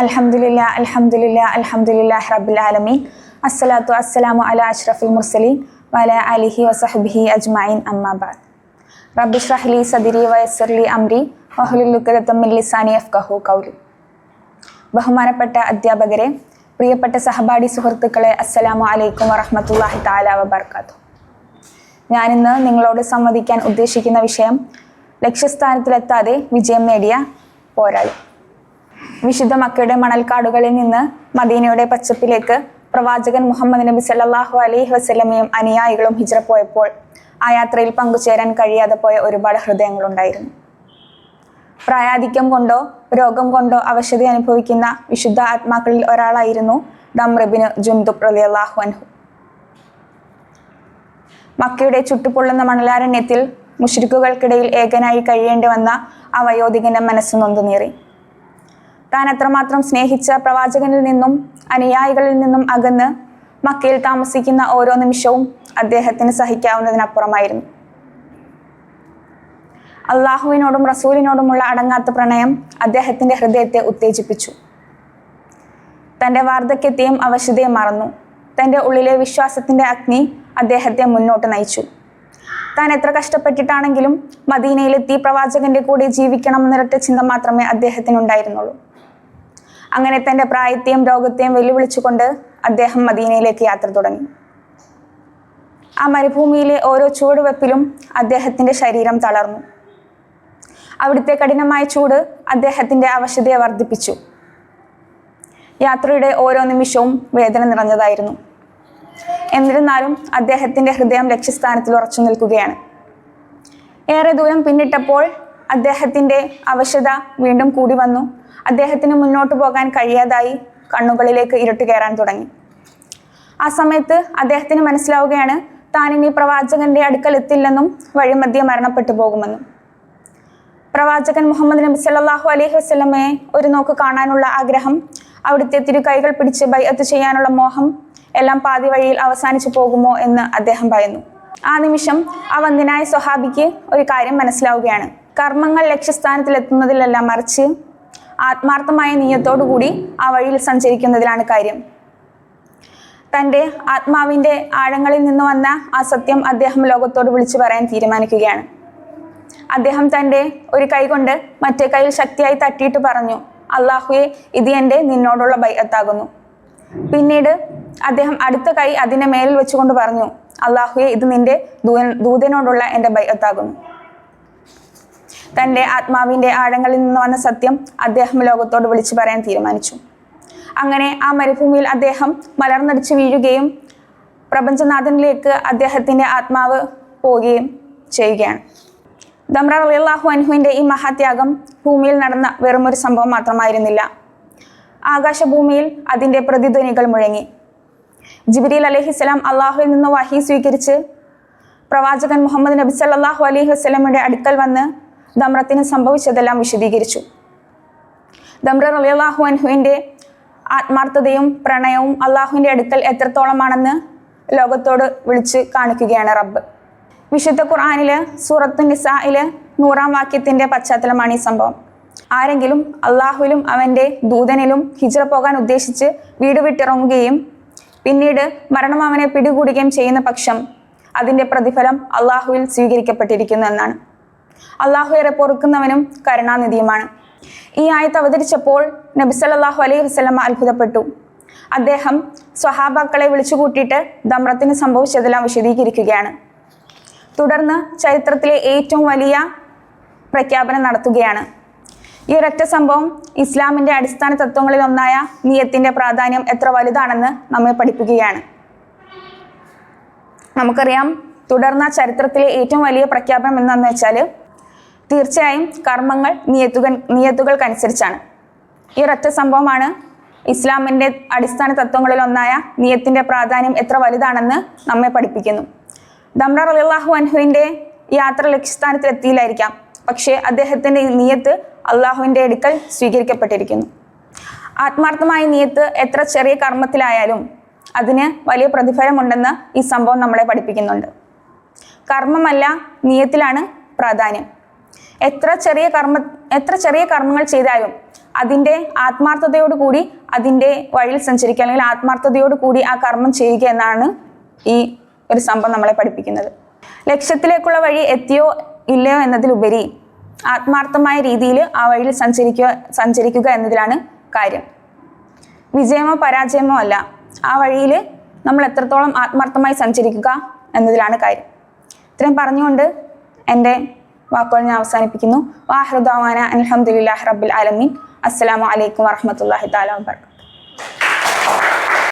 അൽഹംദുലില്ല അലഹമുല്ല അൽഹംദുലില്ലാ റബ്ബിൽ ആലമീൻ. അസ്സലാത്തു അസ്സലാമു അല അഷ്റഫുൽ മുർസലീൻ വല അലിഹി വസഹബിഹി അജ്മഈൻ അമ്മാബാദ് റബ്ബി ഷ്റഹ്ലി സദിരി വയസ്സർലി അംരി വഹുലുക്കതത്തം മിൻ ലിസാനി യഫ്ഖഹു ഖൗലി. ബഹുമാനപ്പെട്ട അധ്യാപകരെ പ്രിയപ്പെട്ട സഹപാഠി സുഹൃത്തുക്കളെ അസ്സലാമു അലൈക്കും വറഹ്മത്തുള്ളാഹി താല വബർക്കാത്തു ഞാനിന്ന് നിങ്ങളോട് സംവദിക്കാൻ ഉദ്ദേശിക്കുന്ന വിഷയം ലക്ഷ്യസ്ഥാനത്തിലെത്താതെ വിജയം നേടിയ പോരാളി. വിശുദ്ധ മക്കയുടെ മണൽക്കാടുകളിൽ നിന്ന് മദീനയുടെ പച്ചപ്പിലേക്ക് പ്രവാചകൻ മുഹമ്മദ് നബി സല്ലാഹു അലൈഹി വസ്ലമയും അനുയായികളും ഹിജ്റ പോയപ്പോൾ ആ യാത്രയിൽ പങ്കുചേരാൻ കഴിയാതെ പോയ ഒരുപാട് ഹൃദയങ്ങളുണ്ടായിരുന്നു. പ്രായാധിക്യം കൊണ്ടോ രോഗം കൊണ്ടോ അവശത അനുഭവിക്കുന്ന വിശുദ്ധ ആത്മാക്കളിൽ ഒരാളായിരുന്നു ദംറബിന് ജുന്ദുബ് അള്ളാഹു അൻഹു. മക്കയുടെ ചുട്ടുപൊള്ളുന്ന മണലാരണ്യത്തിൽ മുഷ്രിക്കുകൾക്കിടയിൽ ഏകനായി കഴിയേണ്ടി വന്ന ആ വയോധികന്റെ മനസ്സ് നൊന്തു നീറി താൻ എത്രമാത്രം സ്നേഹിച്ച പ്രവാചകനിൽ നിന്നും അനുയായികളിൽ നിന്നും അകന്ന് മക്കയിൽ താമസിക്കുന്ന ഓരോ നിമിഷവും അദ്ദേഹത്തിന് സഹിക്കാവുന്നതിനപ്പുറമായിരുന്നു. അള്ളാഹുവിനോടും റസൂലിനോടുമുള്ള അടങ്ങാത്ത പ്രണയം അദ്ദേഹത്തിന്റെ ഹൃദയത്തെ ഉത്തേജിപ്പിച്ചു. തന്റെ വാർദ്ധക്യത്തെയും അവശതയും മറന്നു. തന്റെ ഉള്ളിലെ വിശ്വാസത്തിന്റെ അഗ്നി അദ്ദേഹത്തെ മുന്നോട്ട് നയിച്ചു. താൻ എത്ര കഷ്ടപ്പെട്ടിട്ടാണെങ്കിലും മദീനയിലെത്തി പ്രവാചകന്റെ കൂടെ ജീവിക്കണം എന്നിരട്ട ചിന്ത മാത്രമേ അദ്ദേഹത്തിനുണ്ടായിരുന്നുള്ളൂ. അങ്ങനെ തന്റെ പ്രായത്തെയും രോഗത്തെയും വെല്ലുവിളിച്ചുകൊണ്ട് അദ്ദേഹം മദീനയിലേക്ക് യാത്ര തുടങ്ങി. ആ മരുഭൂമിയിലെ ഓരോ ചുവടുവെപ്പിലും അദ്ദേഹത്തിന്റെ ശരീരം തളർന്നു. അവിടുത്തെ കഠിനമായ ചൂട് അദ്ദേഹത്തിന്റെ അവശതയെ വർദ്ധിപ്പിച്ചു. യാത്രയുടെ ഓരോ നിമിഷവും വേദന നിറഞ്ഞതായിരുന്നു. എന്നിരുന്നാലും അദ്ദേഹത്തിന്റെ ഹൃദയം ലക്ഷ്യസ്ഥാനത്തിൽ ഉറച്ചു നിൽക്കുകയാണ്. ഏറെ ദൂരം പിന്നിട്ടപ്പോൾ അദ്ദേഹത്തിന്റെ അവശത വീണ്ടും കൂടി വന്നു. അദ്ദേഹത്തിന് മുന്നോട്ട് പോകാൻ കഴിയാതായി കണ്ണുകളിലേക്ക് ഇരുട്ട് കയറാൻ തുടങ്ങി. ആ സമയത്ത് അദ്ദേഹത്തിന് മനസ്സിലാവുകയാണ് താൻ ഇനി പ്രവാചകന്റെ അടുക്കൽ എത്തില്ലെന്നും വഴിമധ്യ മരണപ്പെട്ടു പോകുമെന്നും. പ്രവാചകൻ മുഹമ്മദ് നബി സല്ലാഹു അലൈഹി വസ്ലമയെ ഒരു നോക്ക് കാണാനുള്ള ആഗ്രഹം അവിടുത്തെ തിരു കൈകൾ പിടിച്ച് ബൈഅത്ത് ചെയ്യാനുള്ള മോഹം എല്ലാം പാതി വഴിയിൽ അവസാനിച്ചു പോകുമോ എന്ന് അദ്ദേഹം ഭയന്നു. ആ നിമിഷം ആ വന്ദിനായ സ്വഹാബിക്ക് ഒരു കാര്യം മനസ്സിലാവുകയാണ്. കർമ്മങ്ങൾ ലക്ഷ്യസ്ഥാനത്തിലെത്തുന്നതിലല്ല മറിച്ച് ആത്മാർത്ഥമായ നീയത്തോടുകൂടി ആ വഴിയിൽ സഞ്ചരിക്കുന്നതിലാണ് കാര്യം. തന്റെ ആത്മാവിന്റെ ആഴങ്ങളിൽ നിന്ന് വന്ന ആ സത്യം അദ്ദേഹം ലോകത്തോട് വിളിച്ചു പറയാൻ തീരുമാനിക്കുകയാണ്. അദ്ദേഹം തന്റെ ഒരു കൈ കൊണ്ട് മറ്റേ കൈയിൽ ശക്തിയായി തട്ടിയിട്ട് പറഞ്ഞു അള്ളാഹുയെ ഇത് എന്റെ നിന്നോടുള്ള ബൈഅത്താകുന്നു. പിന്നീട് അദ്ദേഹം അടുത്ത കൈ അതിന്റെ മേലിൽ വെച്ചുകൊണ്ട് പറഞ്ഞു അള്ളാഹുയെ ഇത് നിന്റെ ദൂതനോടുള്ള എന്റെ ബൈഅത്താകുന്നു. തന്റെ ആത്മാവിന്റെ ആഴങ്ങളിൽ നിന്ന് വന്ന സത്യം അദ്ദേഹം ലോകത്തോട് വിളിച്ചു പറയാൻ തീരുമാനിച്ചു. അങ്ങനെ ആ മരുഭൂമിയിൽ അദ്ദേഹം മലർന്നടിച്ച് വീഴുകയും പ്രപഞ്ചനാഥനിലേക്ക് അദ്ദേഹത്തിന്റെ ആത്മാവ് പോവുകയും ചെയ്യുകയാണ്. ദമ്ര അലിയല്ലാഹു അൻഹുവിന്റെ ഈ മഹാത്യാഗം ഭൂമിയിൽ നടന്ന വെറുമൊരു സംഭവം മാത്രമായിരുന്നില്ല. ആകാശഭൂമിയിൽ അതിന്റെ പ്രതിധ്വനികൾ മുഴങ്ങി. ജിബിരിൽ അലഹിസ്സലാം അള്ളാഹുവിൽ നിന്ന് വഹി സ്വീകരിച്ച് പ്രവാചകൻ മുഹമ്മദ് നബി സല്ലാഹു അലൈഹി വസല്ലമയുടെ അടുക്കൽ വന്ന് ദമ്രത്തിന് സംഭവിച്ചതെല്ലാം വിശദീകരിച്ചു. ദമ്ര റലിയാഹു അൻഹുവിന്റെ ആത്മാർത്ഥതയും പ്രണയവും അള്ളാഹുവിന്റെ അടുക്കൽ എത്രത്തോളമാണെന്ന് ലോകത്തോട് വിളിച്ച് കാണിക്കുകയാണ് റബ്ബ്. വിശുദ്ധ ഖുർആാനിൽ സൂറത്ത് നിസായിൽ നൂറാം വാക്യത്തിന്റെ പശ്ചാത്തലമാണ് ഈ സംഭവം. ആരെങ്കിലും അള്ളാഹുവിലും അവന്റെ ദൂതനിലും ഹിജ്റ പോകാൻ ഉദ്ദേശിച്ച് വീട് വിട്ടിറങ്ങുകയും പിന്നീട് മരണം അവനെ പിടികൂടുകയും ചെയ്യുന്ന പക്ഷം അതിന്റെ പ്രതിഫലം അള്ളാഹുവിൽ സ്വീകരിക്കപ്പെട്ടിരിക്കുന്നു എന്നാണ്. അള്ളാഹു ഏറെ പൊറുക്കുന്നവനും കരുണാനിധിയുമാണ്. ഈ ആയത്ത് അവതരിച്ചപ്പോൾ നബി സല്ലല്ലാഹു അലൈഹി വസല്ലമ അത്ഭുതപ്പെട്ടു. അദ്ദേഹം സ്വഹാബാക്കളെ വിളിച്ചുകൂട്ടിയിട്ട് ദമ്രത്തിന് സംഭവിച്ചതെല്ലാം വിശദീകരിക്കുകയാണ്. തുടർന്ന് ചരിത്രത്തിലെ ഏറ്റവും വലിയ പ്രഖ്യാപനം നടത്തുകയാണ്. ഈ ഒരൊറ്റ സംഭവം ഇസ്ലാമിന്റെ അടിസ്ഥാന തത്വങ്ങളിൽ ഒന്നായ നിയത്തിന്റെ പ്രാധാന്യം എത്ര വലുതാണെന്ന് നമ്മെ പഠിപ്പിക്കുകയാണ്. നമുക്കറിയാം തുടർന്ന ചരിത്രത്തിലെ ഏറ്റവും വലിയ പ്രഖ്യാപനം എന്താണെന്ന് വെച്ചാൽ തീർച്ചയായും കർമ്മങ്ങൾ നിയത്തുകൾ നിയത്തുകൾക്കനുസരിച്ചാണ്. ഈ ഒരൊറ്റ സംഭവമാണ് ഇസ്ലാമിന്റെ അടിസ്ഥാന തത്വങ്ങളിൽ ഒന്നായ നിയത്തിന്റെ പ്രാധാന്യം എത്ര വലുതാണെന്ന് നമ്മെ പഠിപ്പിക്കുന്നു. ദംറ അലിള്ളാഹു അൻഹുവിന്റെ യാത്ര ലക്ഷ്യസ്ഥാനത്തിൽ എത്തിയില്ലായിരിക്കാം. പക്ഷേ അദ്ദേഹത്തിന്റെ നിയത്ത് അള്ളാഹുവിന്റെ അടുക്കൽ സ്വീകരിക്കപ്പെട്ടിരിക്കുന്നു. ആത്മാർത്ഥമായ നിയത്ത് എത്ര ചെറിയ കർമ്മത്തിലായാലും അതിന് വലിയ പ്രതിഫലമുണ്ടെന്ന് ഈ സംഭവം നമ്മളെ പഠിപ്പിക്കുന്നുണ്ട്. കർമ്മമല്ല നിയത്തിലാണ് പ്രാധാന്യം. എത്ര ചെറിയ കർമ്മ എത്ര ചെറിയ കർമ്മങ്ങൾ ചെയ്താലും അതിന്റെ ആത്മാർത്ഥതയോട് കൂടി അതിന്റെ വഴിയിൽ സഞ്ചരിക്കുക അല്ലെങ്കിൽ ആത്മാർത്ഥതയോട് കൂടി ആ കർമ്മം ചെയ്യുക എന്നാണ് ഈ ഒരു സംഭവം നമ്മളെ പഠിപ്പിക്കുന്നത്. ലക്ഷ്യത്തിലേക്കുള്ള വഴി എത്തിയോ ഇല്ലയോ എന്നതിലുപരി ആത്മാർത്ഥമായ രീതിയിൽ ആ വഴിയിൽ സഞ്ചരിക്കുക സഞ്ചരിക്കുക എന്നതിലാണ് കാര്യം. വിജയമോ പരാജയമോ അല്ല. ആ വഴിയിൽ നമ്മൾ എത്രത്തോളം ആത്മാർത്ഥമായി സഞ്ചരിക്കുക എന്നതിലാണ് കാര്യം. ഇത്രയും പറഞ്ഞുകൊണ്ട് എന്റെ വാക്കുകൾ ഞാൻ അവസാനിപ്പിക്കുന്നു. വാഹൃദാന അലഹമുല്ലാ റബ്ബുൽ ആലമീൻ. അസ്സലാമു അലൈക്കും വാഹമത്തല്ലാഹി താലാ വാബർക്കാത്തു